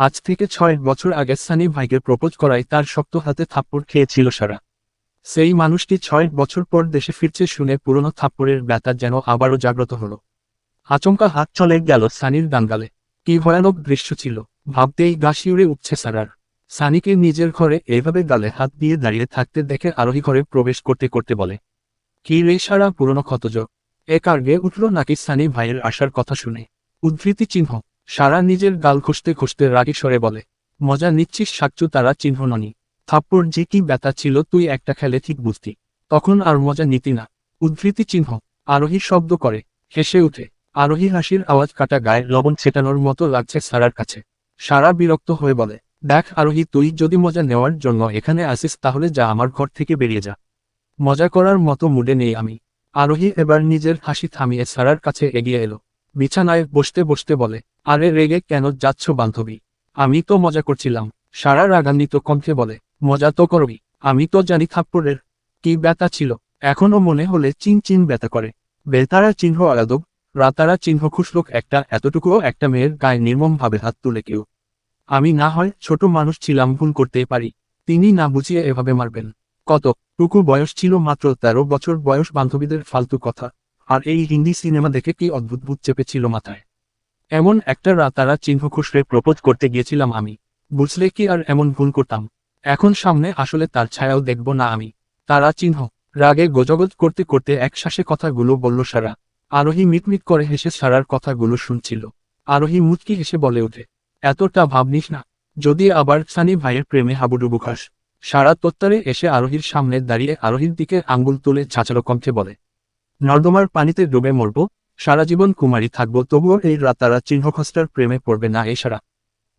আজ থেকে ছয় বছর আগে সানি ভাইকে প্রপোজ করায় তার শক্ত হাতে থাপ্পড় খেয়েছিল সারা। সেই মানুষটি ছয় বছর পর দেশে ফিরছে শুনে পুরনো থাপ্পড়ের ব্যথা যেন আবারও জাগ্রত হলো। আচমকা হাত চলে গেল সানির দাঙ্গালে। কি ভয়ানক দৃশ্য ছিল। ভাবতেই গা শিউরে উঠছে সারার। সানিকে নিজের ঘরে এইভাবে গালে হাত দিয়ে দাঁড়িয়ে থাকতে দেখে আরোহী ঘরে প্রবেশ করতে করতে বলে, কি রে সারা পুরনো ক্ষতজ। এ কার্গে উঠল নাকি সানি ভাইয়ের আসার কথা শুনে? উদ্ধৃতি চিহ্ন। সারা নিজের গাল ঘষতে ঘষতে রাগী সরে বলে, মজা নিচ্ছিস সাকচু তারা চিহ্ন ননি থাপ্পড় যে কি ব্যথা ছিল, তুই একটা খেলে ঠিক বুঝতি। তখন আর মজা নিতি না। উদ্ধৃতি চিহ্ন। আরোহী শব্দ করে, হেসে উঠে। আরোহী হাসির আওয়াজ কাটা গায়ে লবণ ছেটানোর মতো লাগছে সারার কাছে। সারা বিরক্ত হয়ে বলে, দেখ আরোহী, তুই যদি মজা নেওয়ার জন্য এখানে আসিস, তাহলে যা আমার ঘর থেকে বেরিয়ে যা। মজা করার মতো মুডে নেই আমি। আরোহী এবার নিজের হাসি থামিয়ে সারার কাছে এগিয়ে এলো। বিছানায় বসতে বসতে বলে, আরে রেগে কেন যাচ্ছ বান্ধবী? আমি তো মজা করছিলাম। সারা রাগান্বিত কণ্ঠে বলে, মজা তো করবি আমি তো জানি থাপ্পড়ের কি ব্যথা ছিল। এখনও মনে হলে চিন চিন ব্যথা করে। বেতারা চিহ্ন আলাদব রাতারা চিহ্ন খুশলোক একটা, এতটুকুও একটা মেয়ের গায়ে নির্মমভাবে হাত তুলে কেউ। আমি না হয় ছোট মানুষ ছিলাম, ভুল করতে পারি। তিনি না বুঝিয়ে এভাবে মারবেন। কত? টুকু বয়স ছিল মাত্র তেরো বছর বয়স বান্ধবীদের ফালতু কথা। আর এই হিন্দি সিনেমা দেখে কি অদ্ভুত ভূত চেপেছিল মাথায়। এমন একটা রাতারা চিহ্ন খুশরে প্রপোজ করতে গিয়েছিলাম আমি। বুঝলে কি আর এমন ভুল করতাম? এখন সামনে আসলে তার ছায়াও দেখব না আমি। তারা চিহ্ন, রাগে গোজগজ করতে করতে এক শ্বাসে কথাগুলো বলল সারা। আরোহী মিটমিট করে হেসে সারার কথাগুলো শুনছিল। আরোহী মুচকি হেসে বলে ওঠে, এতটা ভাবনিস না, যদি আবার সানি ভাইয়ের প্রেমে হাবুডুবু খাস। সারা তত্তারে এসে আরোহীর সামনে দাঁড়িয়ে আরোহীর দিকে আঙ্গুল তুলে ছাঁচালো কণ্ঠে বলে নর্দমার পানিতে ডুবে মরব, সারা জীবন কুমারী থাকব, তবুও এই রাতারা চিহ্নখস্টার প্রেমে পড়বে না এ সারা।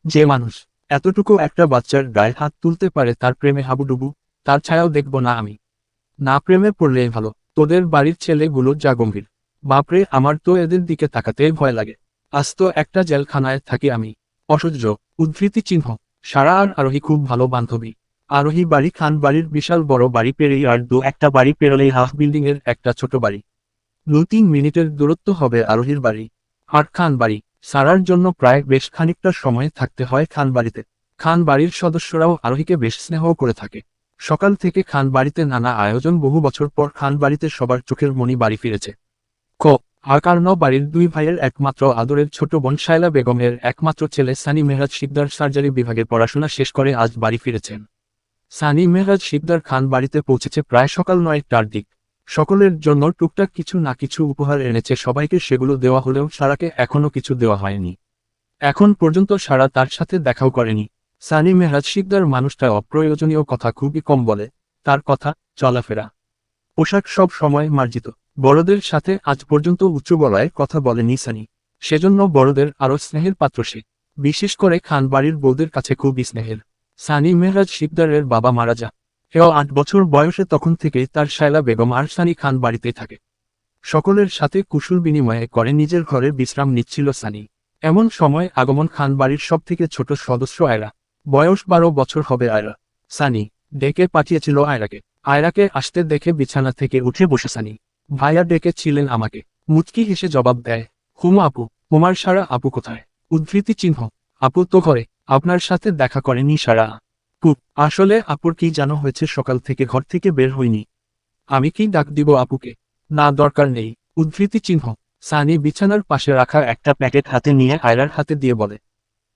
যে মানুষ এতটুকু একটা বাচ্চার গায়ে হাত তুলতে পারে তার প্রেমে হাবুডুবু তার ছায়াও দেখব না আমি। না প্রেমে পড়লে ভালো, তোদের বাড়ির ছেলেগুলো যা গম্ভীর। বাপরে, আমার তো এদের দিকে তাকাতে ভয় লাগে। আজ তো একটা জেলখানায় থাকি আমি। অসহ্য, উদ্ধৃতি চিহ্ন, সারা আর আরোহী খুব ভালো বান্ধবী। আরোহী বাড়ি খান বাড়ির বিশাল বড় বাড়ি পেরেই আর দু একটা বাড়ি পেরোলেই হাফ বিল্ডিং এর একটা ছোট বাড়ি। দু তিন মিনিটের দূরত্ব হবে আরোহীর বাড়ি। আর খান বাড়ি। সারার জন্য প্রায় বেশ খানিকটা সময় থাকতে হয় খান বাড়িতে। খান বাড়ির সদস্যরাও আরোহীকে বেশ স্নেহ করে থাকে। সকাল থেকে খান বাড়িতে নানা আয়োজন বহু বছর পর খান বাড়িতে সবার চোখের মনি বাড়ি ফিরেছে। ক। আকার্ণ বাড়ির দুই ভাইয়ের একমাত্র আদরের ছোট বোন শায়লা বেগমের একমাত্র ছেলে সানি মেহরাজ শিকদার সার্জারি বিভাগে পড়াশোনা শেষ করে আজ বাড়ি ফিরেছেন। সানি মেহরাজ শিকদার খান বাড়িতে পৌঁছেছে প্রায় সকাল নয়টার দিক। সকলের জন্য টুকটাক কিছু না কিছু উপহার এনেছে, সবাইকে সেগুলো দেওয়া হলেও সারাকে এখনও কিছু দেওয়া হয়নি। এখন পর্যন্ত সারা তার সাথে দেখাও করেনি। সানি মেহরাজ শিকদার মানুষটা অপ্রয়োজনীয় কথা খুবই কম বলে, তার কথা, চলাফেরা। পোশাক সব সময় মার্জিত। বড়দের সাথে আজ পর্যন্ত উচ্চ গলায় কথা বলেনি সানি। সেজন্য বড়দের আরও স্নেহের পাত্র সে। বিশেষ করে খান বাড়ির বউদের কাছে খুবই স্নেহের। সানি মেহরাজ শিকদারের বাবা মারা যা এও আট বছর বয়সে তখন থেকেই তার শায়লা বেগম আর সানি খান বাড়িতেই থাকে। সকলের সাথে কুশল বিনিময়ে করে নিজের ঘরে বিশ্রাম নিচ্ছিল সানি। এমন সময় আগমন খান বাড়ির সব থেকে ছোট সদস্য আয়রা। বয়স বারো বছর হবে আয়রা। সানি ডেকে পাঠিয়েছিল আয়রাকে। আয়রাকে আসতে দেখে বিছানা থেকে উঠে বসে সানি। ভাইয়া ডেকেছিলেন আমাকে। মুচকি হেসে জবাব দেয়, হুম আপু হুমার সারা আপু কোথায়? উদ্ধৃতি চিহ্ন। আপু তো ঘরে, আপনার সাথে দেখা করেনি সারা। পুপ আসলে আপুর কি জানো হয়েছে সকাল থেকে ঘর থেকে বের হইনি। আমি কি ডাক দিব আপুকে? না, দরকার নেই। উদ্ধৃতি চিহ্ন। সানি বিছানার পাশে রাখা একটা প্যাকেট হাতে নিয়ে আয়রার হাতে দিয়ে বলে,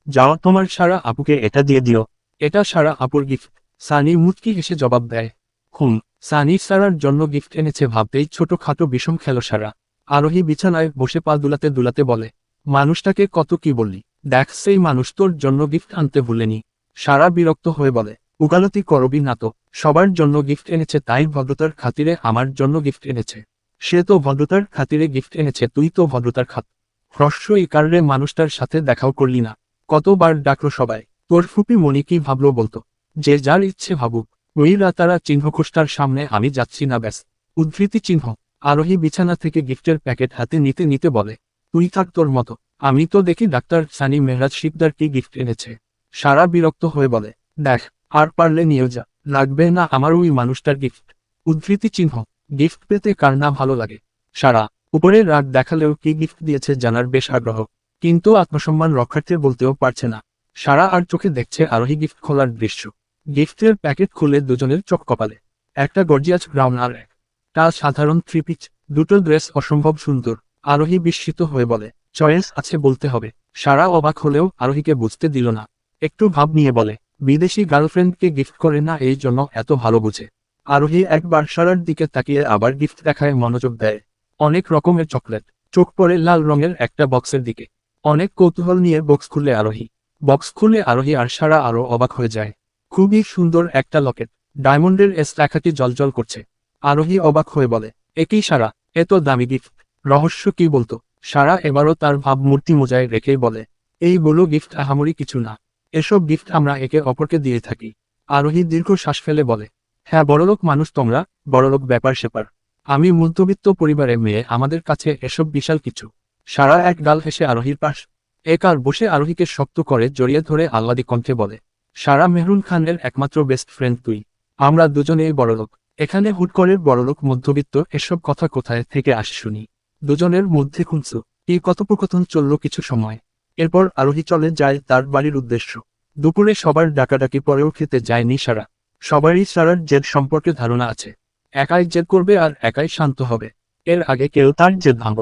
যাও, তোমার সারা আপুকে এটা দিয়ে দিও। এটা সারা আপুর গিফট সানি মুচকি হেসে জবাব দেয়, হুম, সানি সারার জন্য গিফট এনেছে ভাবতেই ছোটখাটো বিষম খেলো সারা। আরোহী বিছানায় বসে পা দুলাতে দুলাতে বলে, মানুষটাকে কত কি বললি? দেখ, সেই মানুষ তোর জন্য গিফট আনতে ভুলেনি। সারা বিরক্ত হয়ে বলে, উকালতি করবি না তো, সবার জন্য গিফট এনেছে তাই ভদ্রতার খাতিরে আমার জন্য গিফট এনেছে। সে তো ভদ্রতার খাতিরে গিফট এনেছে, তুই তো ভদ্রতার খাত। হ্রস্ব ইকারে মানুষটার সাথে দেখাও করলি না। কতবার ডাকলো সবাই, তোর ফুপি মনি কি ভাবলো বলতো? যে যার ইচ্ছে ভাবুক, ওই রাতারা চিহ্নখোষ্টার সামনে আমি যাচ্ছি না ব্যাস। উদ্ধৃতি চিহ্ন, আরোহী বিছানা থেকে গিফটের প্যাকেট হাতে নিতে নিতে বলে, তুই থাক তোর মতো, আমি তো দেখি ডাক্তার সানি মেহরাজ শিকদার কি গিফট এনেছে। সারা বিরক্ত হয়ে বলে, দেখ, আর পারলে নিয়ে যা, লাগবে না আমার ওই মানুষটার গিফট উদ্ধৃতি চিহ্ন গিফট পেতে কার না ভালো লাগে। সারা উপরে রাগ দেখালেও কি গিফট দিয়েছে জানার বেশ আগ্রহ। কিন্তু আত্মসম্মান রক্ষার্থে বলতেও পারছে না। সারা আর চোখে দেখছে আরোহী গিফট খোলার দৃশ্য। গিফটের প্যাকেট খুলে দুজনের চোখ কপালে। একটা গর্জিয়াস ব্রাউন আর একটা সাধারণ থ্রি পিচ দুটো ড্রেস অসম্ভব সুন্দর। আরোহী বিস্মিত হয়ে বলে, চয়েস আছে বলতে হবে। সারা অবাক হলেও আরোহীকে বুঝতে দিল না। একটু ভাব নিয়ে বলে, বিদেশি গার্লফ্রেন্ডকে গিফট করে না এই জন্য এত ভালো বুঝে। আরোহী একবার সারার দিকে তাকিয়ে আবার গিফট দেখায় মনোযোগ দেয়। অনেক রকমের চকলেট, চোখ পড়ে লাল রঙের একটা বক্সের দিকে। অনেক কৌতূহল নিয়ে বক্স খুলে আরোহী। বক্স খুলে আরোহী আর সারা আরও অবাক হয়ে যায়। খুবই সুন্দর একটা লকেট, ডায়মন্ডের এস লেখাটি জলজল করছে। আরোহী অবাক হয়ে বলে, একই সারা এত দামি গিফট রহস্য কি বলতো? সারা এবারও তার ভাবমূর্তি মোজায় রেখেই বলে, এই বলো গিফট আহামরি কিছু না। এসব গিফট আমরা একে অপরকে দিয়ে থাকি। আরোহী দীর্ঘ শ্বাস ফেলে বলে হ্যাঁ বড়লোক মানুষ তোমরা, বড়লোক ব্যাপার সেপার। আমি মধ্যবিত্ত পরিবারের মেয়ে, আমাদের কাছে এসব বিশাল কিছু সারা এক গাল হেসে আরোহীর পাশ। একার বসে আরোহীকে শক্ত করে জড়িয়ে ধরে আহ্লাদি কণ্ঠে বলে, সারা মেহরুন খানের একমাত্র বেস্ট ফ্রেন্ড তুই। আমরা দুজনেই বড়লোক। এখানে হুট করে বড়লোক মধ্যবিত্ত এসব কথা কোথায় থেকে আসে শুনি। দুজনের মধ্যে খুঁজছো এই কথোপকথন চলল কিছু সময়। এরপর আরোহী চলে যায় তার বাড়ির উদ্দেশ্য। দুপুরে সবার ডাকাডাকি পরেও খেতে যায়নি সারা। সবারই সারার জেদ সম্পর্কে ধারণা আছে। একাই জেদ করবে আর একাই শান্ত হবে। এর আগে কেউ তার জেদ ভাঙব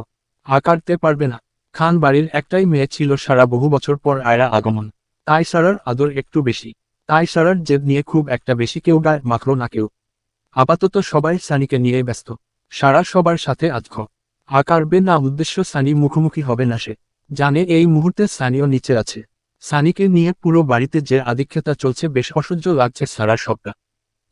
আকারতে পারবে না। খান বাড়ির একটাই মেয়ে ছিল সারা বহু বছর পর আয়রা আগমন। তাই সারার আদর একটু বেশি। তাই সারার জেদ নিয়ে খুব একটা বেশি কেউ গায়ে মাখল না কেউ। আপাতত সবাই সানিকে নিয়ে ব্যস্ত। সারা সবার সাথে আজখ আকারবে না উদ্দেশ্য সানি মুখোমুখি হবে না সে। জানে এই মুহূর্তে সানিও নিচে আছে। সানিকে নিয়ে পুরো বাড়িতে যে আধিক্যতা চলছে বেশ অসহ্য লাগছে সারার সবটা।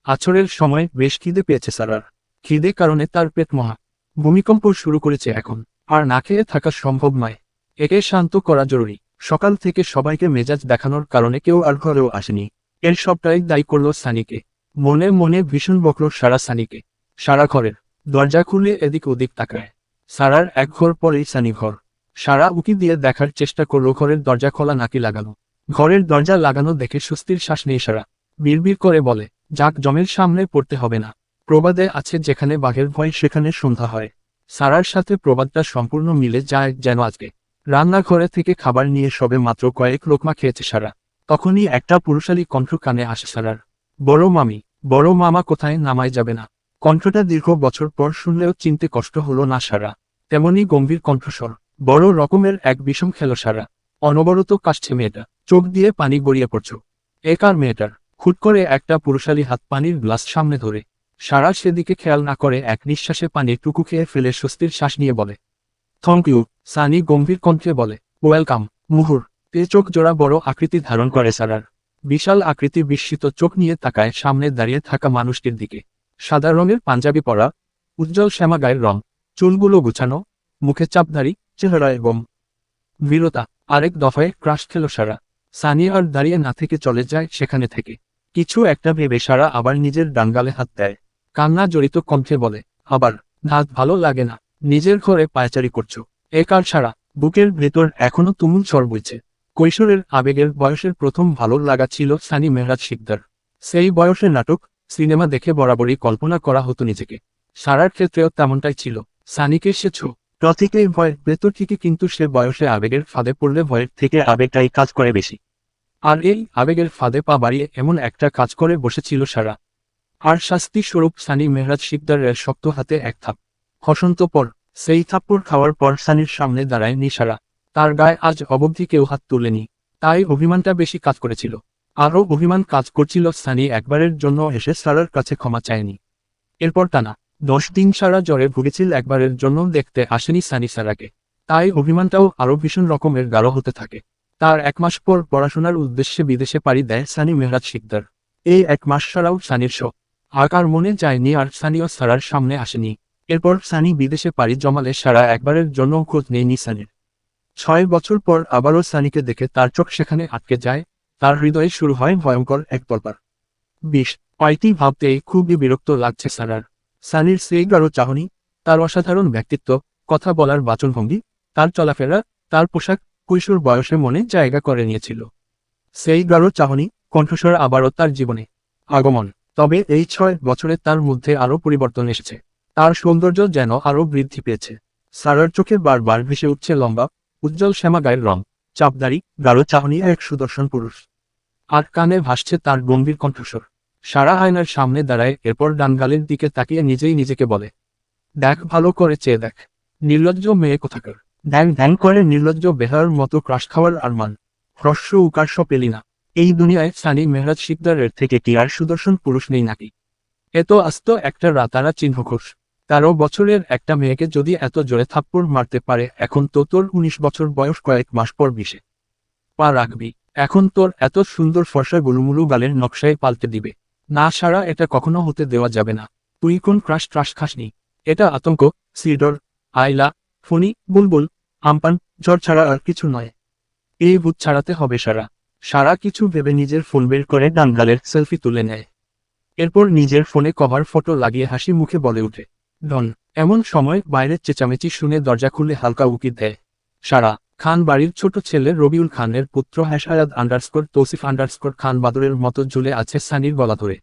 আছরের সময় বেশ খিদে পেয়েছে সারার। খিদে কারণে তার পেট মহা। ভূমিকম্প শুরু করেছে এখন। আর না খেয়ে থাকা সম্ভব নয়। একে শান্ত করা জরুরি। সকাল থেকে সবাইকে মেজাজ দেখানোর কারণে কেউ আর ঘরেও আসেনি। এর সবটাই দায়ী করল সানিকে। মনে মনে ভীষণ বকল সারা সানিকে। সারা ঘরের দরজা খুলে এদিক ওদিক তাকায়। সারার এক ঘর পরেই সানি ঘর। সারা উকি দিয়ে দেখার চেষ্টা করল, ঘরের দরজা খোলা নাকি লাগানো। ঘরের দরজা লাগানো দেখে স্বস্তির শ্বাস নেই সারা। বিড়বিড় করে বলে, যাক, জমের সামনে পড়তে হবে না। প্রবাদে আছে যেখানে বাঘের ভয়, সেখানে সন্ধ্যা হয়। সারার সাথে প্রবাদটা সম্পূর্ণ মিলে যায় যেন আজকে। রান্নাঘরে থেকে খাবার নিয়ে সবে মাত্র কয়েক লোকমা খেয়েছে সারা। তখনই একটা পুরুষালী কণ্ঠ কানে আসে সারার। বড় মামি, বড় মামা কোথায় নামায় যাবে না? কণ্ঠটা দীর্ঘ বছর পর শুনলেও চিনতে কষ্ট হলো না সারা। তেমনি গম্ভীর কণ্ঠস্বর। বড় রকমের এক বিষম খেলো সারা। অনবরত কাশছে মেয়েটা। চোখ দিয়ে পানি গড়িয়ে পড়ছ। একার মেয়েটার? হুট করে একটা পুরুষালী হাত পানির গ্লাস সামনে ধরে। সারা সেদিকে খেয়াল না করে এক নিঃশ্বাসে পানির টুকু খেয়ে ফেলে স্বস্তির শ্বাস নিয়ে বলে, থ্যাংক ইউ সানি গম্ভীর কণ্ঠে বলে, ওয়েলকাম, মুহুর। তে চোখ জোড়া বড় আকৃতি ধারণ করে সারার। বিশাল আকৃতি বিস্মিত চোখ নিয়ে তাকায় সামনে দাঁড়িয়ে থাকা মানুষটির দিকে। সাদা রঙের পাঞ্জাবি পরা, উজ্জ্বল শ্যামা গায়ের রং। চুলগুলো গুছানো, মুখে চাপধারী চেহারা এবং বীরতা। আরেক দফায় ক্রাশ খেল সারা। সানি আর দাঁড়িয়ে না থেকে চলে যায় সেখানে থেকে। কিছু একটা ভেবে সারা আবার নিজের ডাঙ্গালে হাত দেয়। কান্না জড়িত কণ্ঠে বলে, আবার নাচ ভালো লাগে না। নিজের ঘরে পায়চারি করছ। এ কার সারা? বুকের ভেতর এখনও তুমুল স্বর বইছে। কৈশোরের আবেগের বয়সের প্রথম ভালো লাগা ছিল সানি মেহরাজ শিকদার। সেই বয়সে নাটক, সিনেমা দেখে বরাবরই কল্পনা করা হতো নিজেকে। সারার ক্ষেত্রেও তেমনটাই ছিল। সানিকে সে ছো প্রতীকেই ভয় ভেতর থেকে কিন্তু সে বয়সে আবেগের ফাঁদে পড়লে ভয়ের থেকে আবেগটাই কাজ করে বেশি। আর এই আবেগের ফাঁদে পা বাড়িয়ে এমন একটা কাজ করে বসেছিল সারা। আর শাস্তি স্বরূপ সানি মেহরাজ শিকদারের শক্ত হাতে এক থাপ। হসন্ত পর, সেই থাপ্পড় খাওয়ার পর সানির সামনে দাঁড়ায় নিসারা তার গায়ে আজ অবধি কেউ হাত তুলেনি, তাই অভিমানটা বেশি কাজ করেছিল। আরও অভিমান কাজ করছিল সানি একবারের জন্য এসে সারার কাছে ক্ষমা চায়নি। এরপর টানা দশ দিন সারা জ্বরে ভুগেছিল একবারের জন্য দেখতে আসেনি সানি সারাকে। তাই অভিমানটাও আরও ভীষণ রকমের গাঢ় হতে থাকে। তার এক মাস পর পড়াশোনার উদ্দেশ্যে বিদেশে পাড়ি দেয় সানি মেহরাজ শিকদার। এই এক মাস সারাও সানির শো। আকার মনে যায়নি আর সানিও সারার সামনে আসেনি। এরপর সানি বিদেশে পাড়ি জমালে সারা একবারের জন্য খোঁজ নেয়নি সানির। ছয় বছর পর আবারও সানিকে দেখে তার চোখ সেখানে আটকে যায়। তার হৃদয়ে শুরু হয় ভয়ঙ্কর এক তরপার বিষ। কয়টি ভাবতেই খুবই বিরক্ত লাগছে সারার। সানির সেই চাহনি, তার অসাধারণ ব্যক্তিত্ব, কথা বলার বাচনভঙ্গি, তার চলাফেরা, তার পোশাক কৈশোর বয়সে মনে জায়গা করে নিয়েছিল। সেই গাঢ় চাহনি, কণ্ঠস্বর আবারও তার জীবনে আগমন। তবে এই ছয় বছরে তার মধ্যে আরও পরিবর্তন এসেছে। তার সৌন্দর্য যেন আরও বৃদ্ধি পেয়েছে। সারার চোখে বারবার ভেসে উঠছে লম্বা, উজ্জ্বল শ্যামা গায়ের রং, চাপদারি, গাঢ় চাহনি, এক সুদর্শন পুরুষ। আর কানে ভাসছে তার গম্ভীর কণ্ঠস্বর। সারা আয়নার সামনে দাঁড়ায়, এরপর ডানগালের দিকে তাকিয়ে নিজেই নিজেকে বলে, দেখ, ভালো করে চেয়ে দেখ। নির্লজ্জ মেয়ে কোথাকার? ড্যাং ড্যাং করে নির্লজ্জ বেহার মতো ক্রাশ খাওয়ার আরমান। হ্রস্ব উকার্ষ পেলি না। এই দুনিয়ায় সানি মেহরাজ শিকদারের থেকে কি আর সুদর্শন পুরুষ নেই নাকি? এত আস্ত একটা রাতারা চিহ্নঘোষ তেরো বছরের একটা মেয়েকে যদি এত জোরে থাপ্পড় মারতে পারে, এখন তো তোর উনিশ বছর বয়স কয়েক মাস পর বিশে পা রাখবি। এখন তোর এত সুন্দর ফর্সা গুলুমুলু গালের নকশায় পাল্টে দিবে। না সারা এটা কখনো হতে দেওয়া যাবে না। তুই কোন ক্রাশ ট্রাশ খাসনি? এটা আতঙ্ক, সিডর আইলা ফণি, বুলবুল, আমপান জ্বর ছাড়া আর কিছু নয়। এই ভূত ছাড়াতে হবে সারা। সারা কিছু ভেবে নিজের ফোন বের করে ডাঙ্গালের সেলফি তুলে নেয়। এরপর নিজের ফোনে কভার ফটো লাগিয়ে হাসি মুখে বলে উঠে ডন, এমন সময় বাইরের চেঁচামেচি শুনে দরজা খুলে হালকা উকি দেয়। সারা খান বাড়ির ছোট ছেলে রবিউল খানের পুত্র হ্যাসায়াদ আন্ডারস্কোর তৌসিফ আন্ডারস্কোর খান বাদরের মতো ঝুলে আছে সানির গলা ধরে।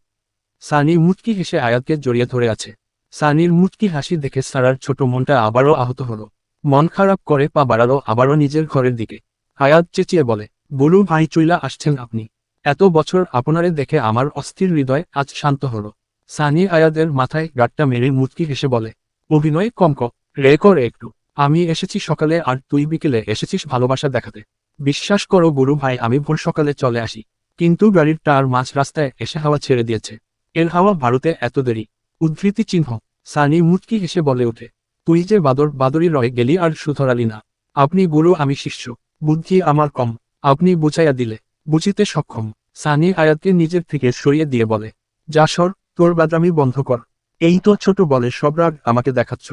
সানি মুচকি হেসে আয়াতকে জড়িয়ে ধরে আছে। সানির মুচকি হাসি দেখে সারার ছোট মনটা আবারও আহত হলো। মন খারাপ করে পা বাড়ালো আবারও নিজের ঘরের দিকে। আয়াত চেঁচিয়ে বলে, বলু ভাই চইলা আসছেন আপনি। এত বছর আপনারে দেখে আমার অস্থির হৃদয় আজ শান্ত হলো। সানি আয়াদের মাথায় গাটটা মেরে মুচকি হেসে বলে, অভিনয় কম ক রে একটু। আমি এসেছি সকালে আর তুই বিকেলে এসেছিস ভালোবাসা দেখাতে। বিশ্বাস করো গুরু ভাই, আমি ভোর সকালে চলে আসি। কিন্তু গাড়ির টার মাঝ রাস্তায় এসে হাওয়া ছেড়ে দিয়েছে। এর হাওয়া ভারতে এত দেরি। উদ্ধৃতি চিহ্ন। সানি মুচকি হেসে বলে ওঠে, তুই যে বাদর, বাদরি রয়ে গেলি আর সুধরালি না। আপনি গুরু, আমি শিষ্য। বুদ্ধি আমার কম। আপনি বুঝাইয়া দিলে, বুঝিতে সক্ষম। সানি আয়াতকে নিজের থেকে সরিয়ে দিয়ে বলে, যা সর, তোর বাদামি বন্ধ কর। এই তো ছোট বলে সব রাগ আমাকে দেখাচ্ছ।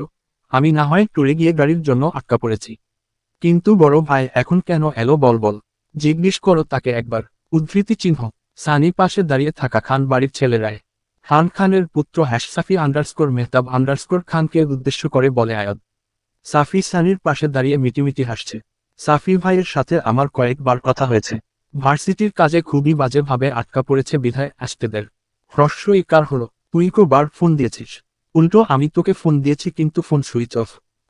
আমি না হয় টুরে গিয়ে গাড়ির জন্য আটকা পড়েছি। কিন্তু বড় ভাই, এখন কেন এলো বল বল জিজ্ঞেস করো তাকে একবার। উদ্ধৃতি চিহ্ন। সানি পাশে দাঁড়িয়ে থাকা খান বাড়ির ছেলেরায় খান খানের পুত্র হ্যাশসাফি আন্ডারস্কোর মেহতাব আন্ডারস্কোর খানকে উদ্দেশ্য করে বলে আয়াদ। সাফি সানির পাশে দাঁড়িয়ে মিটিমিটি হাসছে। সাফি ভাইয়ের সাথে আমার কয়েকবার কথা হয়েছে। ভার্সিটির কাজে খুবই বাজেভাবে আটকা পড়েছে বিধায় আসতেদের। হ্রস্ব ইকার হলো? তুই কো বার ফোন দিয়েছিস? উল্টো, আমি তোকে ফোন দিয়েছি কিন্তু ফোন সুইচ অফ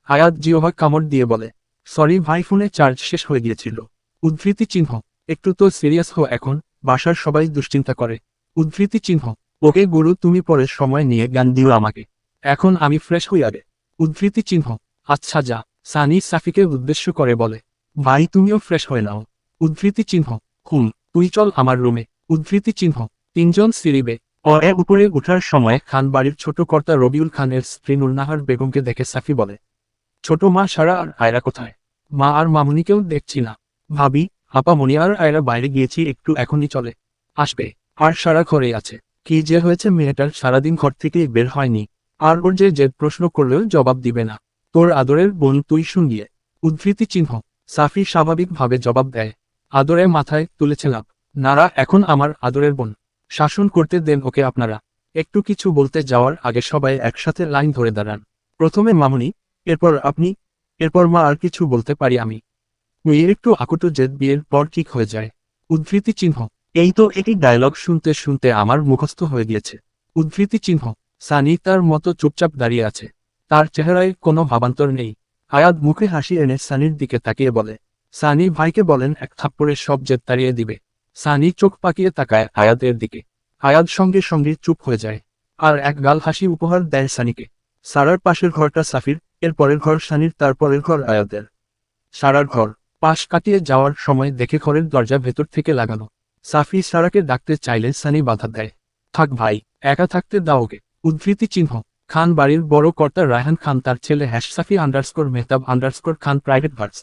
আয়াত জিওভা কামড় দিয়ে বলে সরি ভাই ফোনে চার্জ শেষ হয়ে গিয়েছিল। উদ্ধৃতি চিহ্ন, একটু তো সিরিয়াস হো এখন, বাসার সবাই দুশ্চিন্তা করে। উদ্ধৃতি চিহ্ন, ওকে গুরু, তুমি পরে সময় নিয়ে গান দিও আমাকে। এখন আমি ফ্রেশ হই আগে উদ্ধৃতি চিহ্ন আচ্ছা যা। সানি সাফিকে উদ্দেশ্য করে বলে, ভাই, তুমিও ফ্রেশ হয়ে নাও। উদ্ধৃতি চিহ্ন, হুম, তুই চল আমার রুমে উদ্ধৃতি চিহ্ন, তিনজন সিরিবে এ উপরে ওঠার সময় খান বাড়ির ছোট কর্তা রবিউল খানের স্ত্রী নুরনাহার বেগমকে দেখে সাফি বলে, ছোট মা সারা আর আয়রা কোথায়? মা আর মামুনিকেও দেখছি না। ভাবি, আপা মনি আর আয়রা বাইরে গিয়েছি, একটু এখনই চলে। আসবে। আর সারা ঘরে আছে। কি যে হয়েছে মেয়েটার সারাদিন ঘর থেকে বের হয়নি। আর ওর যে জেদ প্রশ্ন করলেও জবাব দিবে না। তোর আদরের বোন তুই শুনিয়ে উদ্ধৃতি চিহ্ন। সাফি স্বাভাবিকভাবে জবাব দেয়, আদরে মাথায় তুলেছে লাভ। নারা, এখন আমার আদরের বোন। শাসন করতে দেন ওকে আপনারা। একটু কিছু বলতে যাওয়ার আগে সবাই একসাথে লাইন ধরে দাঁড়ান। প্রথমে মামুনি, এরপর আপনি, এরপর মা আর কিছু বলতে পারি আমি। মেয়ের একটু আকুটো জেদ বিয়ের পর ঠিক হয়ে যায়। উদ্ধৃতি চিহ্ন। এই তো একই ডায়লগ শুনতে শুনতে আমার মুখস্থ হয়ে গিয়েছে। উদ্ধৃতি চিহ্ন। সানি তার মতো চুপচাপ দাঁড়িয়ে আছে। তার চেহারায় কোনো ভাবান্তর নেই। আয়াদ মুখে হাসি এনে সানির দিকে তাকিয়ে বলে, সানি ভাইকে বলেন এক থাপ্পড়ে সব জেদ তাড়িয়ে দিবে। সানি চোখ পাকিয়ে তাকায় আয়াদের দিকে। আয়াদ সঙ্গে সঙ্গে চুপ হয়ে যায়। আর এক গাল হাসি উপহার দেয় সানিকে। সারার পাশের ঘরটা সাফির, এর পরের ঘর সানির তারপরের ঘর আয়াদের সারার ঘর, পাশ কাটিয়ে যাওয়ার সময় দেখে ঘরের দরজা ভেতর থেকে লাগানো। সাফি সারাকে ডাকতে চাইলে সানি বাধা দেয়। থাক ভাই, একা থাকতে দাও ওকে। উদ্ধৃতি চিহ্ন, খান বাড়ির বড় কর্তা রায়হান খান, তার ছেলে hash Safi underscore Mehtab underscore Khan private verse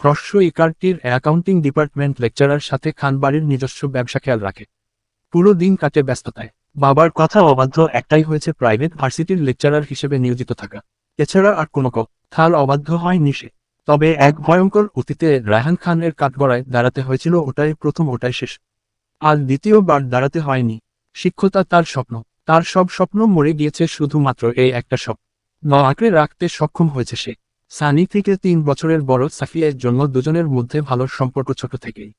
হ্রস্ব ইকারটির অ্যাকাউন্টিং ডিপার্টমেন্ট লেকচারার সাথে খানবাড়ির নিজস্ব ব্যবসা খেয়াল রাখে। পুরো দিন কাটে ব্যস্ততায়। বাবার কথা অবাধ্য একটাই হয়েছে প্রাইভেট ভার্সিটির লেকচারার হিসেবে নিয়োজিত থাকা। এছাড়া আর কোনো থাল অবাধ্য হয়নি সে। তবে এক ভয়ঙ্কর অতীতে রায়হান খানের কাঠগড়ায় দাঁড়াতে হয়েছিল ওটাই প্রথম, ওটাই শেষ। আর দ্বিতীয়বার দাঁড়াতে হয়নি। শিক্ষতা তার স্বপ্ন। তার সব স্বপ্ন মরে গিয়েছে শুধুমাত্র এই একটা স্বপ্ন। ন আঁকড়ে রাখতে সক্ষম হয়েছে সে। সানি থেকে তিন বছরের বড় সাফিয়ের জন্য দুজনের মধ্যে ভালো সম্পর্ক ছোট থেকেই।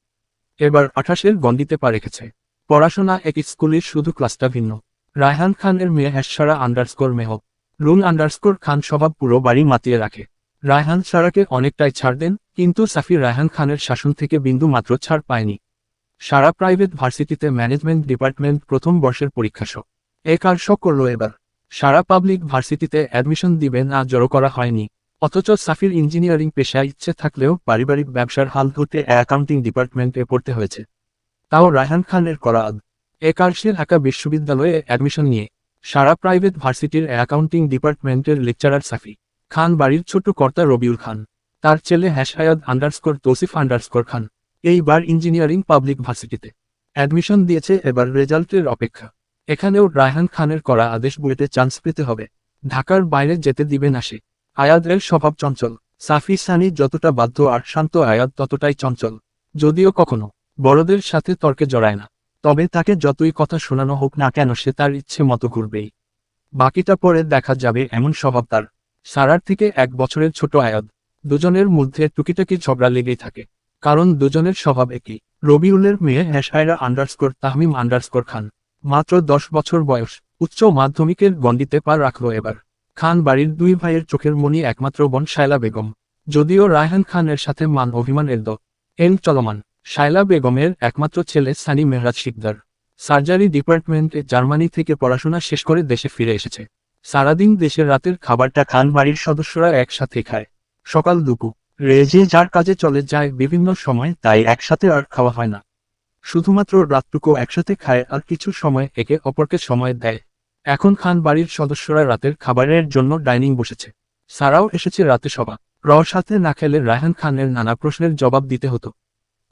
এবার আঠাশের গণ্ডিতে পা রেখেছে। পড়াশোনা এক স্কুলের শুধু ক্লাসটা ভিন্ন। রায়হান খানের মেয়ে হ্যাসারা underscore Mehrul underscore Khan স্বভাব পুরো বাড়ি মাতিয়ে রাখে। রায়হান সারাকে অনেকটাই ছাড় দেন, কিন্তু সাফি রায়হান খানের শাসন থেকে বিন্দু মাত্র ছাড় পায়নি। সারা প্রাইভেট ভার্সিটিতে ম্যানেজমেন্ট ডিপার্টমেন্ট প্রথম বর্ষের পরীক্ষা শো এ কার শখ করল এবার? সারা পাবলিক ভার্সিটিতে অ্যাডমিশন দিবে না জড়ো করা হয়নি। অথচ সাফির ইঞ্জিনিয়ারিং পেশায় ইচ্ছে থাকলেও পারিবারিক ব্যবসার হাল ধরতে অ্যাকাউন্টিং ডিপার্টমেন্টে পড়তে হয়েছে। তাও রায়হান খানের করা আদ এ কার্সে ঢাকা বিশ্ববিদ্যালয়ে অ্যাডমিশন নিয়ে সারা প্রাইভেট ভার্সিটির অ্যাকাউন্টিং ডিপার্টমেন্টের লেকচারার সাফি। খান বাড়ির ছোট কর্তা রবিউল খান। তার ছেলে হ্যাশায়াদ আন্ডারস্কোর তৌসিফ আন্ডারস্কোর খান। এইবার ইঞ্জিনিয়ারিং পাবলিক ভার্সিটিতে। অ্যাডমিশন দিয়েছে এবার রেজাল্টের অপেক্ষা। এখানেও রায়হান খানের করা আদেশ বইতে চান্স পেতে হবে। ঢাকার বাইরে যেতে দিবে না সে। আয়াদের স্বভাব চঞ্চল। সাফি সানি যতটা বাধ্য আর শান্ত আয়াদ ততটাই চঞ্চল। যদিও কখনো বড়দের সাথে তর্কে জড়ায় না, তবে তাকে যতই কথা শোনানো হোক না কেন সে তার ইচ্ছে মতো ঘুরবেই। বাকিটা পরে দেখা যাবে এমন স্বভাব তার। সারার থেকে এক বছরের ছোট আয়াদ দুজনের মধ্যে টুকিটাকি ঝগড়া লেগেই থাকে। কারণ দুজনের স্বভাব একই। রবিউলের মেয়ে হ্যাশায়রা আন্ডারস্কোর তাহমিম আন্ডারস্কোর খান। মাত্র দশ বছর বয়স, উচ্চ মাধ্যমিকের গণ্ডিতে পার রাখল এবার। খান বাড়ির দুই ভাইয়ের চোখের মনি একমাত্র বোন শায়লা বেগম। যদিও রায়হান খানের সাথে মান অভিমানের দ এল চলমান। শায়লা বেগমের একমাত্র ছেলে সানি মেহরাজ শিকদার। সার্জারি ডিপার্টমেন্টে জার্মানি থেকে পড়াশোনা শেষ করে দেশে ফিরে এসেছে। সারাদিন দেশের রাতের খাবারটা খান বাড়ির সদস্যরা একসাথে খায়। সকাল দুপুর। রেজে যার কাজে চলে যায় বিভিন্ন সময়, তাই একসাথে আর খাওয়া হয় না। শুধুমাত্র রাতটুকু একসাথে খায় আর কিছু সময় একে অপরকে সময় দেয়। এখন খান বাড়ির সদস্যরা রাতের খাবারের জন্য ডাইনিং বসেছে। সারাও এসেছে রাতে সভা। র না খেলে রায়হান খানের নানা প্রশ্নের জবাব দিতে হতো।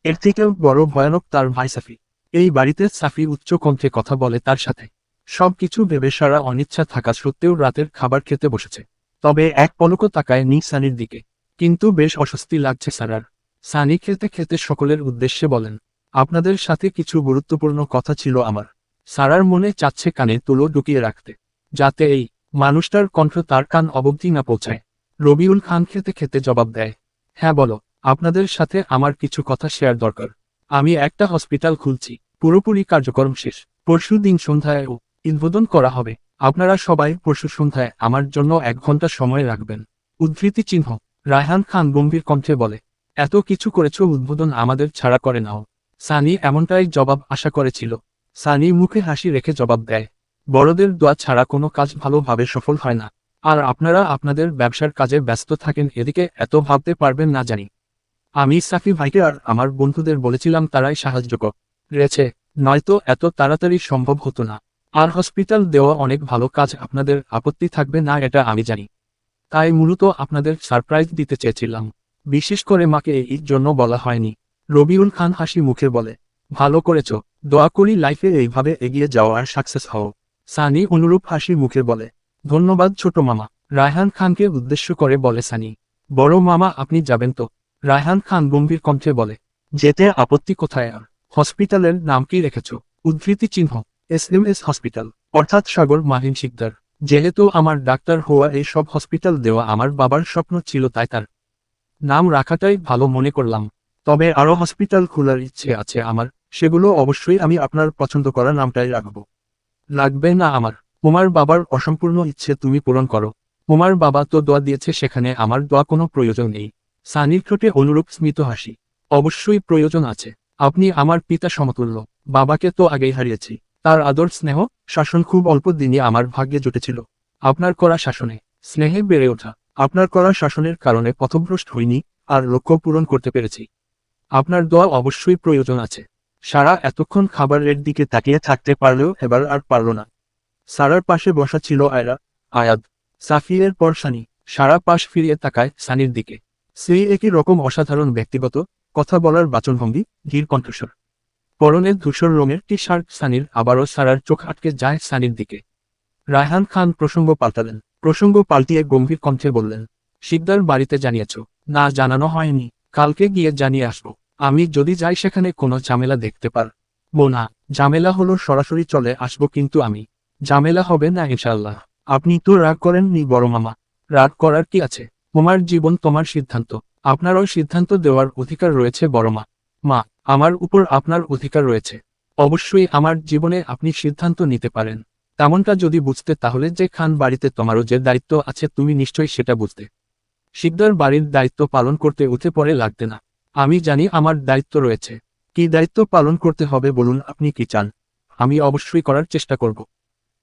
এর থেকেও বড় ভয়ানক তার ভাই সাফি। এই বাড়িতে সাফি উচ্চ কণ্ঠে কথা বলে তার সাথে। সব কিছু ভেবে সারা অনিচ্ছা থাকা সত্ত্বেও রাতের খাবার খেতে বসেছে। তবে এক পলকও তাকায় নি সানির দিকে। কিন্তু বেশ অস্বস্তি লাগছে সারার। সানি খেতে খেতে সকলের উদ্দেশ্যে বলেন, আপনাদের সাথে কিছু গুরুত্বপূর্ণ কথা ছিল আমার। সারার মনে চাচ্ছে কানে তুলো ঢুকিয়ে রাখতে। যাতে এই মানুষটার কণ্ঠ তার কান অবধি না পৌঁছায়। রবিউল খান খেতে খেতে জবাব দেয় হ্যাঁ বলো, আপনাদের সাথে আমার কিছু কথা শেয়ার দরকার। আমি একটা হসপিটাল খুলছি, পুরোপুরি কার্যক্রম শেষ। পরশু দিন সন্ধ্যায় উদ্বোধন করা হবে। আপনারা সবাই পরশু সন্ধ্যায় আমার জন্য এক ঘণ্টা সময় রাখবেন। উদ্ধৃতি চিহ্ন, রায়হান খান গম্ভীর কণ্ঠে বলে, এত কিছু করেছ উদ্বোধন আমাদের ছাড়া করে নাও। সানি এমনটাই জবাব আশা করেছিল। সানি মুখে হাসি রেখে জবাব দেয়, বড়দের দোয়া ছাড়া কোনো কাজ ভালোভাবে সফল হয় না। আর আপনারা আপনাদের ব্যবসার কাজে ব্যস্ত থাকেন, এদিকে এত ভাবতে পারবেন না জানি। আমি সাফি ভাইকে আর আমার বন্ধুদের বলেছিলাম তারাই সাহায্য করেছে নয়তো এত তাড়াতাড়ি সম্ভব হতো না। আর হসপিটাল দেওয়া অনেক ভালো কাজ, আপনাদের আপত্তি থাকবে না, এটা আমি জানি। তাই মূলত আপনাদের সারপ্রাইজ দিতে চেয়েছিলাম। বিশেষ করে মাকে এই জন্য বলা হয়নি। রবিউল খান হাসি মুখে বলে ভালো করেছ। দোয়া করি লাইফে এইভাবে এগিয়ে যাওয়া আর সাকসেস হও। সানি অনুরূপ হাসি মুখে বলে, ধন্যবাদ ছোট মামা। রায়হান খানকে উদ্দেশ্য করে বলে সানি, বড় মামা, আপনি যাবেন তো? রায়হান খান গম্ভীর কণ্ঠে বলে, যেতে আপত্তি কোথায় আর? হসপিটালের নাম কি রেখেছ? উদ্ধৃতি চিহ্ন, এস এম এস হসপিটাল, অর্থাৎ সাগর মাহিন শিকদার। যেহেতু আমার ডাক্তার হওয়া এই সব হসপিটাল দেওয়া আমার বাবার স্বপ্ন ছিল তাই তার নাম রাখাটাই ভালো মনে করলাম। তবে আরও হসপিটাল খোলার ইচ্ছে আছে আমার। সেগুলো অবশ্যই আমি আপনার পছন্দ করা নামটাই রাখব। লাগবে না আমার। তোমার বাবার অসম্পূর্ণ ইচ্ছে তুমি পূরণ করো। তোমার বাবা তো দোয়া দিয়েছে সেখানে আমার দোয়া কোনো প্রয়োজন নেই। সানির ঠোঁটে অনুরূপ স্মিত হাসি। অবশ্যই প্রয়োজন আছে। আপনি আমার পিতা সমতুল্য। বাবাকে তো আগেই হারিয়েছি। তার আদর, স্নেহ, শাসন খুব অল্প দিনই আমার ভাগ্যে জুটেছিল। আপনার করা শাসনে। স্নেহে বেড়ে ওঠা। আপনার করা শাসনের কারণে পথভ্রষ্ট হইনি আর লক্ষ্য পূরণ করতে পেরেছি। আপনার দোয়া অবশ্যই প্রয়োজন আছে। সারা এতক্ষণ খাবারের দিকে তাকিয়ে থাকতে পারলেও এবার আর পারল না। সারার পাশে বসা ছিল আয়রা, আয়াদ, সাফিয়ের পর সানি। সারা পাশ ফিরিয়ে তাকায় সানির দিকে। সেই একই রকম অসাধারণ ব্যক্তিগত, কথা বলার বাচনভঙ্গি, ধীর কণ্ঠস্বর। পরনে ধূসর রঙের টি শার্ট সানির, আবারও সারার চোখ আটকে যায় সানির দিকে। রায়হান খান প্রসঙ্গ পাল্টালেন। প্রসঙ্গ পাল্টিয়ে গম্ভীর কণ্ঠে বললেন, শিকদার বাড়িতে জানিয়েছ। না, জানানো হয়নি। কালকে গিয়ে জানিয়ে আসব। আমি যদি যাই সেখানে কোনো ঝামেলা দেখতে পার। না ঝামেলা হলো সরাসরি চলে আসব কিন্তু আমি। ঝামেলা হবে না ইনশাল্লাহ আপনি তো রাগ করেননি বড় মামা। রাগ করার কি আছে? তোমার জীবন তোমার সিদ্ধান্ত। আপনারও সিদ্ধান্ত দেওয়ার অধিকার রয়েছে বড় মা। মা, আমার উপর আপনার অধিকার রয়েছে। অবশ্যই আমার জীবনে আপনি সিদ্ধান্ত নিতে পারেন। তেমনটা যদি বুঝতে তাহলে যে খান বাড়িতে তোমারও যে দায়িত্ব আছে তুমি নিশ্চয়ই সেটা বুঝতে। শিকদার বাড়ির দায়িত্ব পালন করতে উঠে পড়ে লাগতে না। আমি জানি আমার দায়িত্ব রয়েছে। কি দায়িত্ব পালন করতে হবে বলুন আপনি কি চান? আমি অবশ্যই করার চেষ্টা করব।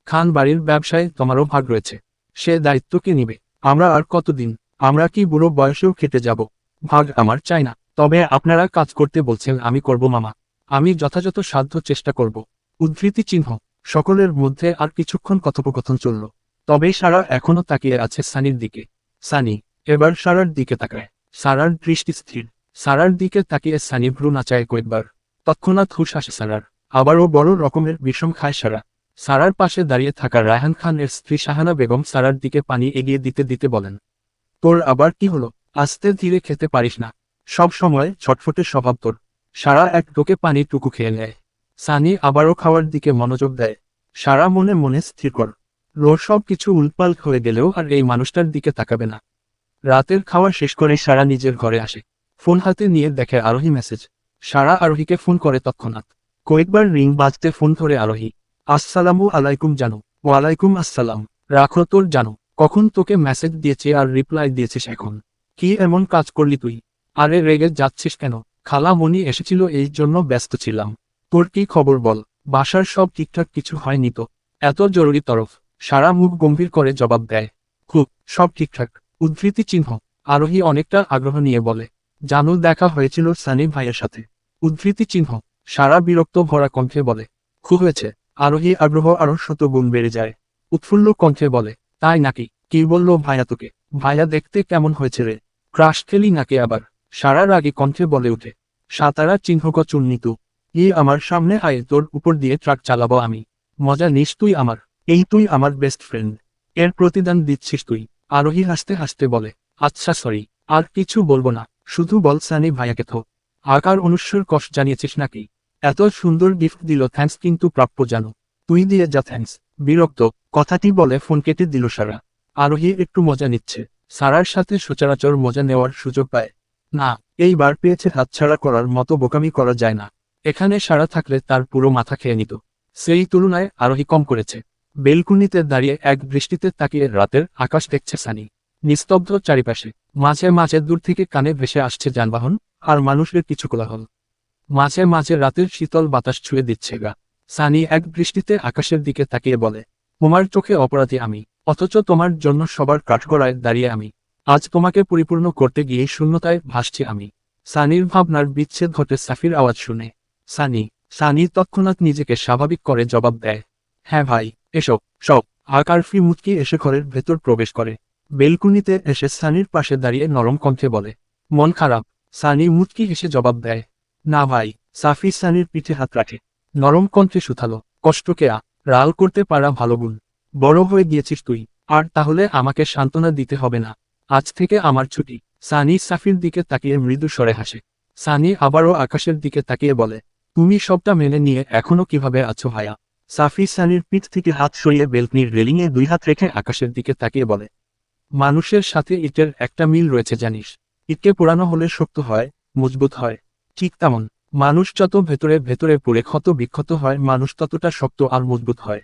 খান বাড়ির ব্যবসায় তোমারও ভাগ রয়েছে। সে দায়িত্ব কে নিবে? আমরা আর কতদিন? আমরা কি বুড়ো বয়সেও খেতে যাব? ভাগ আমার চাই না। তবে আপনারা কাজ করতে বলছেন আমি করব মামা। আমি যথাযথ সাধ্য চেষ্টা করব। উদ্ধৃতি চিহ্ন। সকলের মধ্যে আর কিছুক্ষণ কথোপকথন চলল। তবে সারা এখনও তাকিয়ে আছে সানির দিকে। সানি, এবার সারার দিকে তাকায়। সারার দৃষ্টি স্থির। সারার দিকে তাকিয়ে সানি ভ্রু নাচায় কয়েকবার। তৎক্ষণাৎ হুশ আসে সারার। আবারও বড় রকমের বিষম খায় সারা। সারার পাশে দাঁড়িয়ে থাকা রায়হান খানের স্ত্রী শাহানা বেগম সারার দিকে পানি এগিয়ে দিতে দিতে বলেন, তোর আবার কি হলো? আস্তে ধীরে খেতে পারিস না। সব সময় ছটফটে স্বভাব তোর। সারা এক টোকে পানি টুকু খেয়ে নেয়। সানি আবারও খাওয়ার দিকে মনোযোগ দেয়। সারা মনে মনে স্থির কর। রোজ সব কিছু উলপাল হয়ে গেলেও আর এই মানুষটার দিকে তাকাবে না। রাতের খাওয়া শেষ করে সারা নিজের ঘরে আসে। ফোন হাতে নিয়ে দেখে আরোহী মেসেজ। সারা আরোহীকে ফোন করে তৎক্ষণাৎ। কয়েকবার রিং বাজতে ফোন ধরে আরোহী। আসসালামু আলাইকুম জানো। ওয়ালাইকুম আসসালাম। রাখো তোর জানো। কখন তোকে মেসেজ দিয়েছে আর রিপ্লাই দিয়েছিস এখন? কি এমন কাজ করলি তুই? আরে রেগে যাচ্ছিস কেন? খালা মনি এসেছিল, এই জন্য ব্যস্ত ছিলাম। তোর কি খবর বল? বাসার সব ঠিকঠাক কিছু হয়নি তো? এত জরুরি তরফ। সারা মুখ গম্ভীর করে জবাব দেয়। খুব, সব ঠিকঠাক। উদ্ধৃতি চিহ্ন। আরোহী অনেকটা আগ্রহ নিয়ে বলে। জানু দেখা হয়েছিল সানি ভাইয়ের সাথে। উদ্ধৃতি চিহ্ন, সারা বিরক্ত ভরা কণ্ঠে বলে, খুব হয়েছে, আরোহী আগ্রহ আরও শত গুণ বেড়ে যায়। উৎফুল্ল কণ্ঠে বলে, তাই নাকি? কি বলল ভাইয়া তোকে? ভাইয়া দেখতে কেমন হয়েছে রে? ক্রাশ খেলি নাকি আবার? সারার আগে কণ্ঠে বলে উঠে সাতারা চিহ্নক চুন্নিতু ই আমার সামনে আয় তোর উপর দিয়ে ট্রাক চালাবো আমি। মজা নিস তুই আমার, এই তুই আমার বেস্ট ফ্রেন্ড এর প্রতিদান দিচ্ছিস তুই। আরোহী হাসতে হাসতে বলে আচ্ছা সরি আর কিছু বলব না। শুধু বল সানি ভাইয়াকে থো। আকার অনুস্বর কষ্ট জানিয়েছিস নাকি? এত সুন্দর গিফট দিল থ্যাঙ্কস কিন্তু প্রাপ্য জানো। তুই দিয়ে যা থ্যাঙ্কস বিরক্ত, কথাটি বলে ফোন কেটে দিল সারা। আরোহী একটু মজা নিচ্ছে। সারার সাথে সচরাচর মজা নেওয়ার সুযোগ পায়। না এইবার পেয়েছে হাতছাড়া করার মতো বোকামি করা যায় না। এখানে সারা থাকলে তার পুরো মাথা খেয়ে নিত। সেই তুলনায় আরোহী কম করেছে। বেলকুনিতে দাঁড়িয়ে এক বৃষ্টিতে তাকিয়ে রাতের আকাশ দেখছে সানি। নিস্তব্ধ চারিপাশে। মাঝে মাঝে দূর থেকে কানে ভেসে আসছে যানবাহন আর মানুষের কিছু কোলাহল। মাঝে মাঝে রাতের শীতল বাতাস ছুঁয়ে দিচ্ছে গা। সানি এক বৃষ্টিতে আকাশের দিকে তাকিয়ে বলে, তোমার চোখে অপরাধী আমি, অথচ তোমার জন্য সবার কাঠগড়ায় দাঁড়িয়ে আমি। আজ তোমাকে পরিপূর্ণ করতে গিয়ে শূন্যতায় ভাসছি আমি। সানির ভাবনার বিচ্ছেদ ঘটে সাফির আওয়াজ শুনে। সানি সানি তৎক্ষণাৎ নিজেকে স্বাভাবিক করে জবাব দেয় হ্যাঁ ভাই এসব সব আকারফি মুটকি এসে ঘরের ভেতর প্রবেশ করে। বেলকুনিতে এসে সানির পাশে দাঁড়িয়ে নরম কণ্ঠে বলে, মন খারাপ, সানি মুটকি এসে জবাব দেয়, না ভাই সাফি সানির পিঠে হাত রাখে। নরম কণ্ঠে শুথালো কষ্টকে আ, রাল করতে পারা ভালো গুণ। বড় হয়ে গিয়েছিস তুই, আর তাহলে আমাকে সান্ত্বনা দিতে হবে না। আজ থেকে আমার ছুটি। সানি সাফির দিকে তাকিয়ে মৃদু স্বরে হাসে। সানি আবারও আকাশের দিকে তাকিয়ে বলে, তুমি সবটা মেনে নিয়ে এখনও কীভাবে আছো ভাইয়া? সাফি সানির পিঠ থেকে হাত সরিয়ে বেলকনির রেলিংয়ে দুই হাত রেখে আকাশের দিকে তাকিয়ে বলে মানুষের সাথে ইটের একটা মিল রয়েছে জানিস। ইটকে পোড়ানো হলে শক্ত হয়, মজবুত হয়। ঠিক তেমন, মানুষ যত ভেতরে ভেতরে পড়ে ক্ষত বিক্ষত হয়, মানুষ ততটা শক্ত আর মজবুত হয়।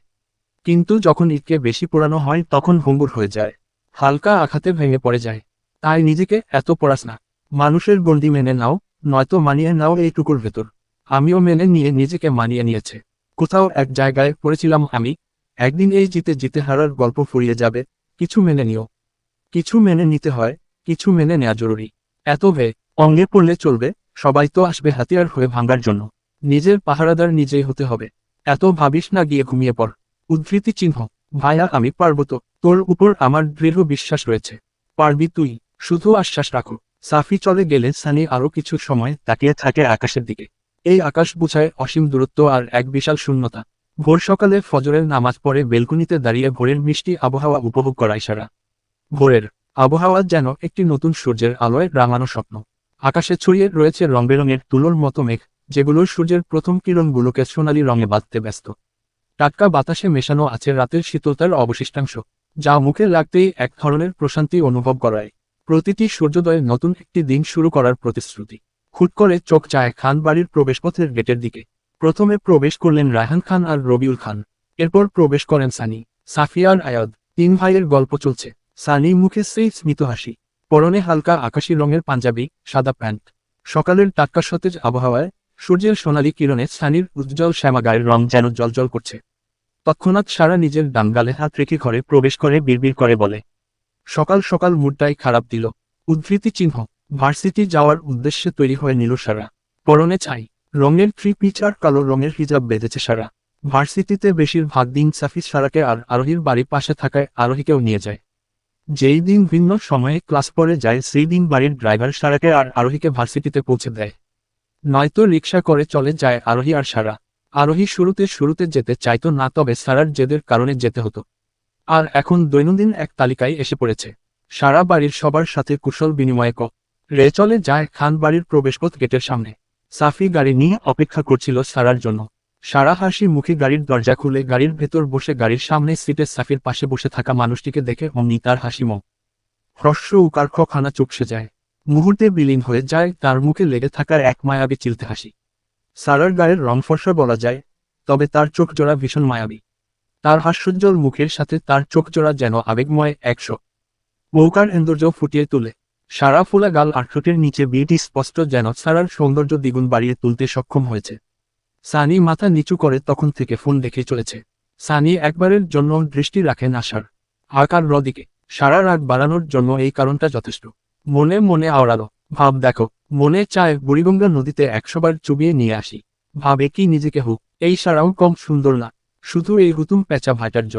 কিন্তু যখন ইটকে বেশি পোড়ানো হয়, তখন ভঙ্গুর হয়ে যায়। হালকা আঘাতে ভেঙে পড়ে যায়। তাই নিজেকে এত পড়াস না। মানুষের গণ্ডি মেনে নাও, নয়তো মানিয়ে নাও এইটুকুর ভেতর। আমিও মেনে নিয়ে নিজেকে মানিয়ে নিয়েছে। কোথাও এক জায়গায় পড়েছিলাম আমি। একদিন এই জিতে জিতে হারার গল্প ফুরিয়ে যাবে। কিছু মেনে নিও। কিছু মেনে নিতে হয়, কিছু মেনে নেওয়া জরুরি। এত ভে, অঙ্গে পড়লে চলবে, সবাই তো আসবে হাতিয়ার হয়ে ভাঙ্গার জন্য। নিজের পাহারাদার নিজেই হতে হবে। এত ভাবিস না গিয়ে ঘুমিয়ে পড়। উদ্ধৃতি চিহ্ন ভাইয়া আমি পারব তো, তোর উপর আমার দৃঢ় বিশ্বাস রয়েছে। পারবি তুই, শুধু আশ্বাস রাখো। সাফি চলে গেলে সানি আরও কিছু সময় তাকিয়ে থাকে আকাশের দিকে। এই আকাশ বুঝায় অসীম দূরত্ব আর এক বিশাল শূন্যতা। ভোর সকালে ফজরের নামাজ পড়ে বেলকুনিতে দাঁড়িয়ে ভোরের মিষ্টি আবহাওয়া উপভোগ করায় সারা ভোরের আবহাওয়া যেন একটি নতুন সূর্যের আলোয় রাঙানো স্বপ্ন। আকাশে ছড়িয়ে রয়েছে রং বেরঙের তুলোর মতো মেঘ, যেগুলো সূর্যের প্রথম কিরণগুলোকে সোনালি রঙে বাঁধতে ব্যস্ত। টাটকা বাতাসে মেশানো আছে রাতের শীতলতার অবশিষ্টাংশ, যা মুখে লাগতেই এক ধরনের প্রশান্তি অনুভব করায়। প্রতিটি সূর্যোদয়ে নতুন একটি দিন শুরু করার প্রতিশ্রুতি। হুট করে চোখ চায় খান বাড়ির প্রবেশপথের গেটের দিকে। প্রথমে প্রবেশ করলেন রায়হান খান আর রবিউল খান। এরপর প্রবেশ করেন সানি সাফিয়ার আয়াদ, তিন ভাইয়ের গল্প চলছে। সানি মুখে সেই স্মিত হাসি। পরনে হালকা আকাশি রঙের পাঞ্জাবি, সাদা প্যান্ট। সকালের টাটকা সতেজ আবহাওয়ায় সূর্যের সোনালি কিরণে সানির উজ্জ্বল শ্যামা গায়ের রং যেন জলজল করছে। তৎক্ষণাৎ সারা নিজের ডানগালে হাত রেখে ঘরে প্রবেশ করে বিড়বিড় করে বলে, সকাল সকাল মুডটাই খারাপ দিল। উদ্ধৃতি চিহ্ন, ভার্সিটি যাওয়ার উদ্দেশ্যে তৈরি হয়ে নিল সারা। পরনে চাই রঙের থ্রি পিচ আর কালো রঙের হিজাব বেঁধেছে সারা। ভার্সিটিতে বেশিরভাগ দিন সাফিস সারাকে আর আরোহীর বাড়ির পাশে থাকায় আরোহীকেও নিয়ে যায়। যেই দিন ভিন্ন সময়ে ক্লাস পরে যায়, সেই দিন বাড়ির ড্রাইভার সারাকে আর আরোহীকে ভার্সিটিতে পৌঁছে দেয়। নয়তো রিক্সা করে চলে যায় আরোহী আর সারা। আরোহী শুরুতে শুরুতে যেতে চাইতো না, তবে সারার জেদের কারণে যেতে হতো। আর এখন দৈনন্দিন এক তালিকায় এসে পড়েছে। সারা বাড়ির সবার সাথে কুশল বিনিময়ে ক। রে চলে যায় খান বাড়ির প্রবেশপথ গেটের সামনে। সাফি গাড়ি নিয়ে অপেক্ষা করছিল সারার জন্য। সারা হাসি মুখে গাড়ির দরজা খুলে গাড়ির ভেতর বসে গাড়ির সামনে সিটে সাফির পাশে বসে থাকা মানুষটিকে দেখে অমনি তার হাসি মুখ হ্রস্ব উকার খানা চুপসে যায়। মুহূর্তে বিলীন হয়ে যায়, তার মুখে লেগে থাকার এক মায়াবী চিলতে হাসি। সারার গায়ের রং ফর্সা বলা যায়, তবে তার চোখ জোড়া ভীষণ মায়াবী। তার হাস্যোজ্জ্বল মুখের সাথে তার চোখ জোড়া যেন আবেগময় একশো মৌকার সৌন্দর্য ফুটিয়ে তোলে। সারা ফুলা গাল আঠোটের নিচে বিয়েটি স্পষ্ট যেন সারার সৌন্দর্য দ্বিগুণ বাড়িয়ে তুলতে সক্ষম হয়েছে। সানি মাথা নিচু করে তখন থেকে ফোন দেখে চলেছে। সানি একবারের জন্য দৃষ্টি রাখেন আশার আকার রদিকে, সারা রাত বাড়ানোর জন্য এই কারণটা যথেষ্ট। মনে মনে আওড়ালো, ভাব দেখো, মনে চায় বুড়িগঙ্গা নদীতে একশোবার চুবিয়ে নিয়ে আসি। ভাবে কি নিজেকে হুক, এই সারাও কম সুন্দর না, শুধু এই হুতুম পেঁচা ভাইটার্য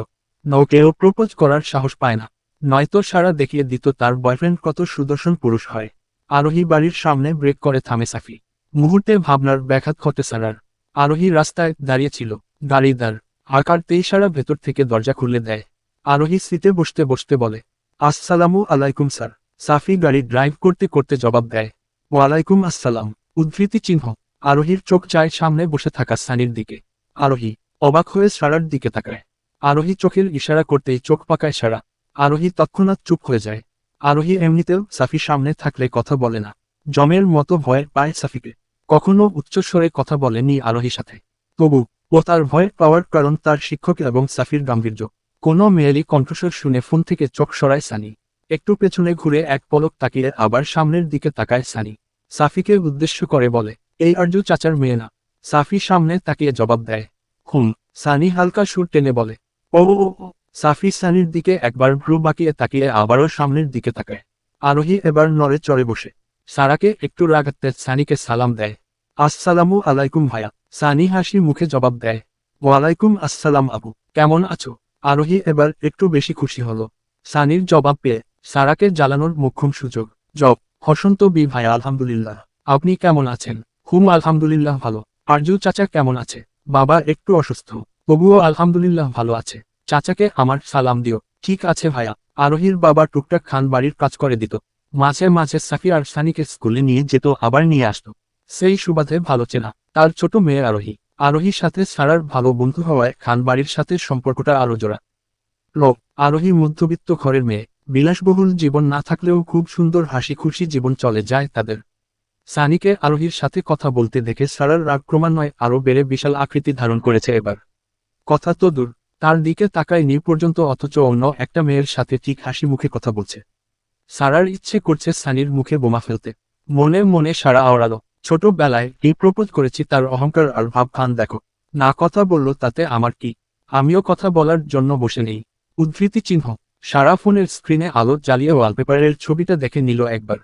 নৌকেও প্রপোজ করার সাহস পায় না। নয়তো সারা দেখিয়ে দিত তার বয়ফ্রেন্ড কত সুদর্শন পুরুষ হয়। আরোহী বাড়ির সামনে ব্রেক করে থামে সাফি। মুহূর্তে ভাবনার ব্যাঘাত ঘটে সারার। আরোহী রাস্তায় দাঁড়িয়েছিল। গাড়িদার আকার সারা ভেতর থেকে দরজা খুলে দেয়। আরোহী সিটে বসতে বসতে বলে, আসসালামু আলাইকুম স্যার। সাফি গাড়ি ড্রাইভ করতে করতে জবাব দেয়, ওয়ালাইকুম আসসালাম। উদ্ধৃতি চিহ্ন। আরোহীর চোখ চায় সামনে বসে থাকা সানির দিকে। আরোহী অবাক হয়ে সারার দিকে তাকায়। আরোহী চোখের ইশারা করতেই চোখ পাকায় সারা। আরোহী তৎক্ষণাৎ চুপ হয়ে যায়। আরোহী এমনিতেও সাফি সামনে থাকলে কথা বলে না। জমের মতো ভয় পায় সাফিকে। কখনো উচ্চস্বরে কথা বলেনি আরোহীর সাথে। তবু, ও তার ভয় পাওয়ার কারণ তার শিক্ষক এবং সাফির গাম্ভীর্য। কোনো মেয়েলি কণ্ঠস্বর শুনে ফোন থেকে চোখ সরায় সানি। একটু পেছনে ঘুরে এক পলক তাকিয়ে আবার সামনের দিকে তাকায় সানি। সাফিকে উদ্দেশ্য করে বলে, এই আর্য চাচার মেয়ে না। সাফি সামনে তাকিয়ে জবাব দেয়, হুম। সানি হালকা সুর টেনে বলে ও। সাফি সানির দিকে একবার ভ্রু বাঁকিয়ে তাকিয়ে আবারও সামনের দিকে তাকায়। আরোহী এবার নড়ে চড়ে বসে। সারাকে একটু রাগাতে সানিকে সালাম দেয়। আসসালামু আলাইকুম ভাইয়া। সানি হাসি মুখে জবাব দেয়। ওয়ালাইকুম আসসালাম আবু। কেমন আছো? আরোহী এবার একটু বেশি খুশি হলো। সানির জবাব পেয়ে সারাকে জ্বালানোর মুখ্যম সুযোগ। জব, হসন্ত বি ভাইয়া, আলহামদুলিল্লাহ। আপনি কেমন আছেন? হুম, আলহামদুলিল্লাহ ভালো। আরজু চাচা কেমন আছে? বাবা একটু অসুস্থ। তবুও আলহামদুলিল্লাহ ভালো আছে। চাচাকে আমার সালাম দিও। ঠিক আছে ভাইয়া। আরোহীর বাবা টুকটাক খান বাড়ির কাজ করে দিত। মাঝে মাঝে সাফি আর সানিকে স্কুলে নিয়ে যেত, আবার নিয়ে আসতো। সেই সুবাদে ভালো চেনা। তার ছোট মেয়ে আরোহী। আরোহীর সাথে সারার ভালো বন্ধু হওয়ায় খান বাড়ির সাথে সম্পর্কটা আরও জোড়া। লোক। আরোহী মধ্যবিত্ত ঘরের মেয়ে। বিলাসবহুল জীবন না থাকলেও খুব সুন্দর হাসি খুশি জীবন চলে যায় তাদের। সানিকে আরোহীর সাথে কথা বলতে দেখে সারার রাগ ক্রমান্বয়ে আরও বেড়ে বিশাল আকৃতি ধারণ করেছে এবার। কথা তো দূর। তার দিকে তাকায় নি পর্যন্ত, অথচ অন্য একটা মেয়ের সাথে ঠিক হাসি মুখে কথা বলছে। সারার ইচ্ছে করছে সানির মুখে বোমা ফেলতে। মনে মনে সারা আওড়ালো। ছোটবেলায় কি প্রপোজ করেছি তার অহংকার আর ভাব খান দেখো। না কথা বলল তাতে আমার কি? আমিও কথা বলার জন্য বসে নেই। উদ্ধৃতি চিহ্ন। সারা ফোনের স্ক্রিনে আলো জ্বালিয়ে ওয়ালপেপারের ছবিটা দেখে নিল একবার।